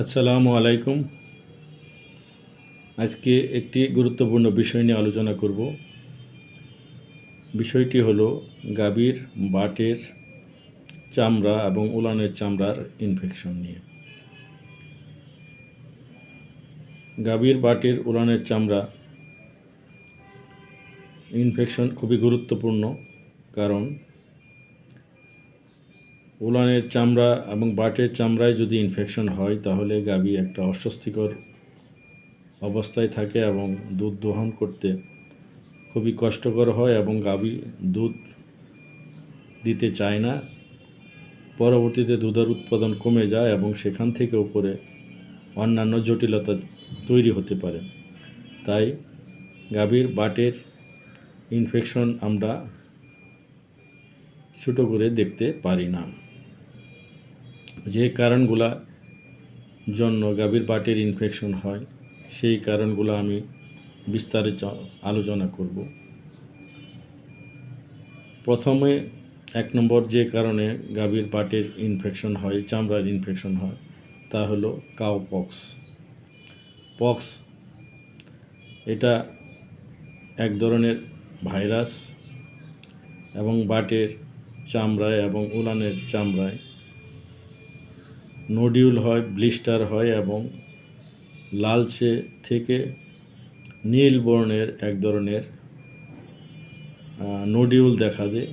আসসালামু আলাইকুম। আজকে একটি গুরুত্বপূর্ণ বিষয় নিয়ে আলোচনা করব। বিষয়টি হলো গাভীর বাটের চামড়া এবং উলানের চামড়ার ইনফেকশন নিয়ে। গাভীর বাটের উলানের চামড়া ইনফেকশন খুবই গুরুত্বপূর্ণ কারণ উলানের চামড়া এবং বাটের চামড়ায় যদি ইনফেকশন হয়, তাহলে গাভী একটা অস্বস্তিকর অবস্থায় থাকে এবং দুধ দোহন করতে খুবই কষ্টকর হয় এবং গাভী দুধ দিতে চায় না। পরবর্তীতে দুধের উৎপাদন কমে যায় এবং সেখান থেকে উপরে অন্যান্য জটিলতা তৈরি হতে পারে। তাই গাভীর বাটের ইনফেকশন আমরা ছোটো করে দেখতে পারি না। যে কারণগুলা জন্য গাভীর বাটের ইনফেকশন হয়, সেই কারণগুলো আমি বিস্তারিত আলোচনা করব। প্রথমে এক নম্বর যে কারণে গাভীর বাটের ইনফেকশন হয়, চামড়ার ইনফেকশন হয়, তা হলো কাউ পক্স পক্স এটা এক ধরনের ভাইরাস এবং বাটের চামড়ায় এবং উলানের চামড়ায় নোডিউল হয় ব্লিস্টার হয় এবং লালচে থেকে নীল বর্ণের এক ধরনের নোডিউল দেখা দেয়।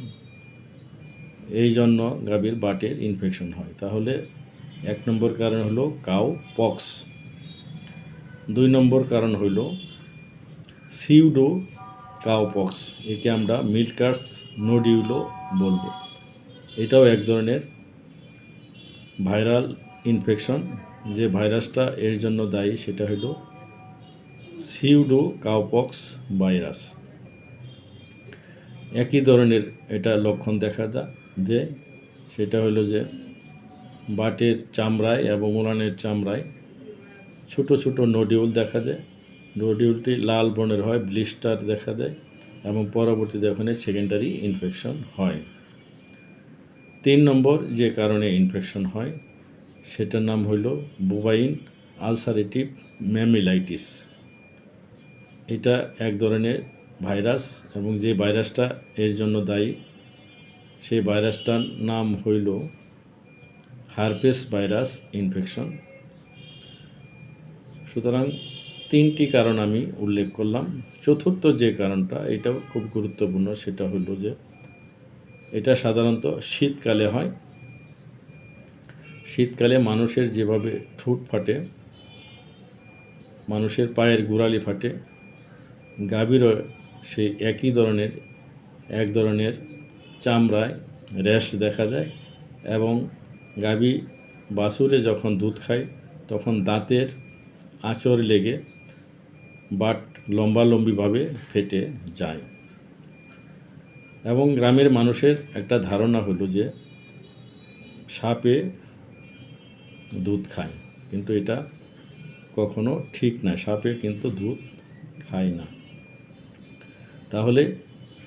এই জন্য গাভীর বাটের ইনফেকশন হয়। তাহলে এক নম্বর কারণ হলো কাউ পক্স। দুই নম্বর কারণ হইল সিউডো কাউ পক্স, একে আমরা মিল্কার্স নোডিউলও বলব। এটাও এক ধরনের ভাইরাল ইনফেকশন যে ভাইরাসটা এর জন্য দায়ী সেটা হলো সিউডো কাউপক্স ভাইরাস একই ধরনের এটা লক্ষণ দেখা যায় যে সেটা হলো যে বাটের চামড়ায় এবং উলানের চামড়ায় ছোট ছোট নডিউল দেখা যায়। নডিউলটি লাল বর্ণের হয় ব্লিস্টার দেখা দেয় এবং পরবর্তীতে ওখানে সেকেন্ডারি ইনফেকশন হয়। তিন নম্বর যে কারণে ইনফেকশন হয় সেটার নাম হইল বুবাইন আলসারেটিভ ম্যামিলাইটিস। এটা এক ধরনের ভাইরাস এবং যে ভাইরাসটা এর জন্য দায়ী, সেই ভাইরাসটার নাম হইল হারপেস ভাইরাস ইনফেকশন। সুতরাং তিনটি কারণ আমি উল্লেখ করলাম। চতুর্থ যে কারণটা, এটাও খুব গুরুত্বপূর্ণ, সেটা হলো যে এটা সাধারণত শীতকালে হয়। শীতকালে মানুষের যেভাবে ঠোঁট ফাটে, মানুষের পায়ের গোড়ালি ফাটে, গাভীরও সেই একই ধরনের, এক ধরনের চামড়ায় র্যাশ দেখা যায় এবং গাভী বাছুরে যখন দুধ খায়, তখন দাঁতের আঁচড় লেগে বাট লম্বালম্বিভাবে ফেটে যায়। এবং গ্রামের মানুষের একটা ধারণা হলো যে সাপে দুধ খায়। কিন্তু এটা কখনো ঠিক না, সাপে কিন্তু দুধ খায় না। তাহলে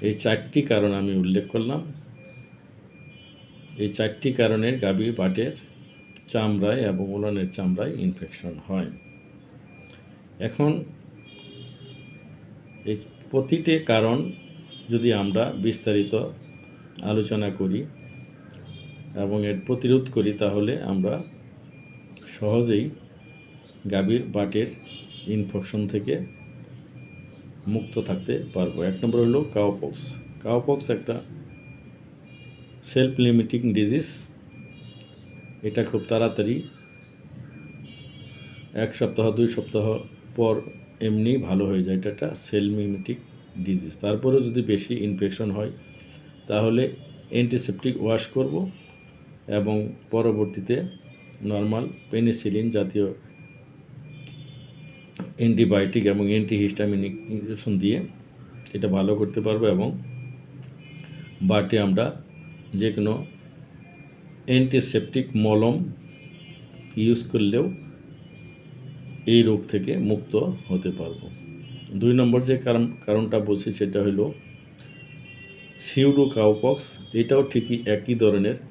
এই চারটি কারণ আমি উল্লেখ করলাম। এই চারটি কারণের গাভীর বাটের চামড়ায় এবং উলানের চামড়ায় ইনফেকশন হয়। এখন এই প্রতিটি কারণ যদি আমরা বিস্তারিত আলোচনা করি এবং এর প্রতিরোধ করি, তাহলে আমরা সহজেই গাভীর বাটের ইনফেকশন থেকে মুক্ত থাকতে পারব। এক নম্বর হলো কাওপক্স কাওপক্স একটা সেলফ লিমিটিং ডিজিজ এটা খুব তাড়াতাড়ি এক সপ্তাহ, দুই সপ্তাহ পর এমনি ভালো হয়ে যায়। এটা একটা সেলফ লিমিটিক ডিজিজ তারপরেও যদি বেশি ইনফেকশন হয়, তাহলে অ্যান্টিসেপটিক ওয়াশ করব এবং পরবর্তীতে নর্মাল পেনিসিলিন জাতীয় অ্যান্টিবায়োটিক এবং অ্যান্টিহিস্টামিনিক ইঞ্জেকশন দিয়ে এটা ভালো করতে পারব এবং বাটে আমরা যে কোনো অ্যান্টিসেপটিক মলম ইউজ করলেও এই রোগ থেকে মুক্ত হতে পারব। দুই নম্বর যে কারণ, কারণটা বলছি সেটা হলো সিউডো কাউপক্স এটাও ঠিকই একই ধরনের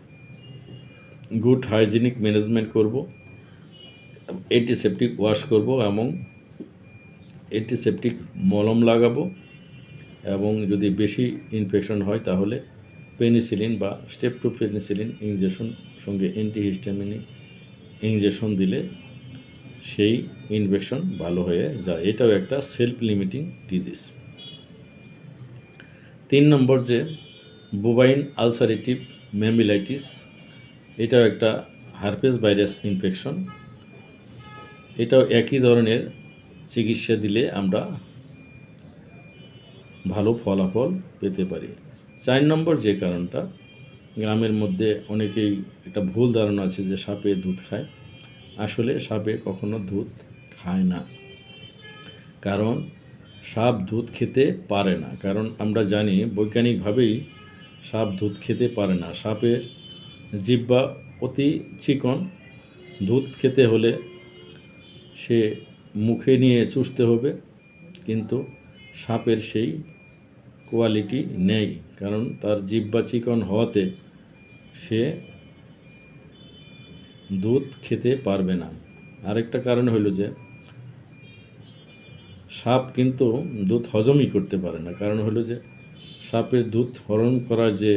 গুড হাইজিনিক ম্যানেজমেন্ট করব অ্যান্টিসেপটিক ওয়াশ করব এবং অ্যান্টিসেপটিক মলম লাগাবো এবং যদি বেশি ইনফেকশন হয় তাহলে পেনিসিলিন বা স্টেপ টু পেনিসিলিন ইঞ্জেকশন সঙ্গে অ্যান্টিহিস্টামিনিক ইঞ্জেকশন দিলে সেই ইনফেকশন ভালো হয়ে যায়। এটাও একটা সেলফ লিমিটিং ডিজিজ তিন নম্বর যে বুবাইন আলসারেটিভ ম্যামিলাইটিস এটাও একটা হারপেস ভাইরাস ইনফেকশন। এটাও একই ধরনের চিকিৎসা দিলে আমরা ভালো ফলাফল পেতে পারি। চার নম্বর যে কারণটা, গ্রামের মধ্যে অনেকেই একটা ভুল ধারণা আছে যে সাপে দুধ খায়। আসলে সাপে কখনো দুধ খায় না। কারণ সাপ দুধ খেতে পারে না। কারণ আমরা জানি বৈজ্ঞানিকভাবেই সাপ দুধ খেতে পারে না। সাপের জিহ্বা অতি চিকন। দুধ খেতে হলে সে মুখে নিয়ে চুষতে হবে, কিন্তু সাপের সেই কোয়ালিটি নেই, কারণ তার জিব্বা চিকন হওয়াতে সে দুধ খেতে পারবে না। আরেকটা কারণ হলো যে, সাপ কিন্তু দুধ হজমই করতে পারে না। কারণ হলো যে, সাপের দুধ হরণ করার যে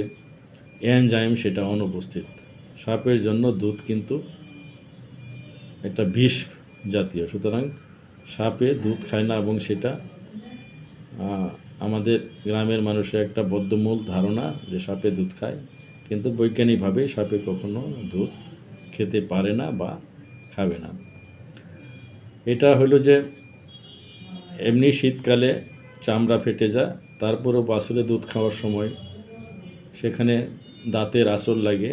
এনজাইম সেটা অনুপস্থিত। সাপের জন্য দুধ কিন্তু একটা বিষ জাতীয়। সুতরাং সাপে দুধ খায় না এবং সেটা আমাদের গ্রামের মানুষের একটা বদ্ধমূল ধারণা যে সাপে দুধ খায়। কিন্তু বৈজ্ঞানিকভাবে সাপে কখনো দুধ খেতে পারে না বা খাবে না। এটা হলো যে এমনি শীতকালে চামড়া ফেটে যায়, তারপরেও বাছুরে দুধ খাওয়ার সময় সেখানে দাঁতের আঁচল লাগে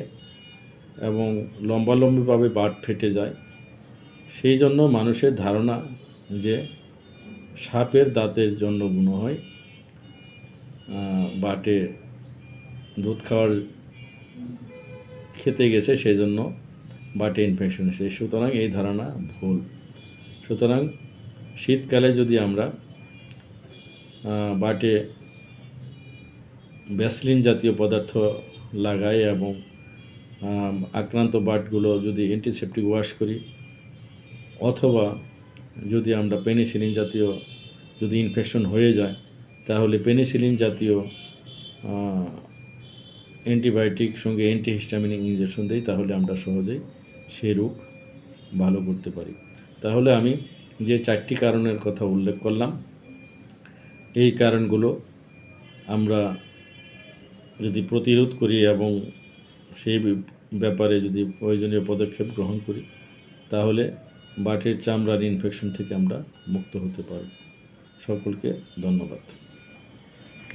এবং লম্বালম্বিভাবে বাট ফেটে যায়। সেই জন্য মানুষের ধারণা যে সাপের দাঁতের জন্য গুণ হয় বাটে দুধ খাওয়ার খেতে গেছে সেই জন্য বাটে ইনফেকশন এসেছে সুতরাং এই ধারণা ভুল। সুতরাং শীতকালে যদি আমরা বাটে ভ্যাসলিন জাতীয় পদার্থ লাগাই এবং আক্রান্ত বাটগুলো যদি অ্যান্টিসেপটিক ওয়াশ করি, অথবা যদি আমরা পেনিসিলিন জাতীয় যদি ইনফেকশন হয়ে যায়, তাহলে পেনিসিলিন জাতীয় অ্যান্টিবায়োটিক সঙ্গে অ্যান্টিহিস্টামিনিক ইঞ্জেকশন দিই, তাহলে আমরা সহজেই সেই রোগ ভালো করতে পারি। তাহলে আমি যে চারটি কারণের কথা উল্লেখ করলাম, এই কারণগুলো আমরা যদি প্রতিরোধ করি এবং সেই ব্যাপারে যদি প্রয়োজনীয় পদক্ষেপ গ্রহণ করি, তাহলে বাটের চামড়ার ইনফেকশন থেকে আমরা মুক্ত হতে পারব। সকলকে ধন্যবাদ।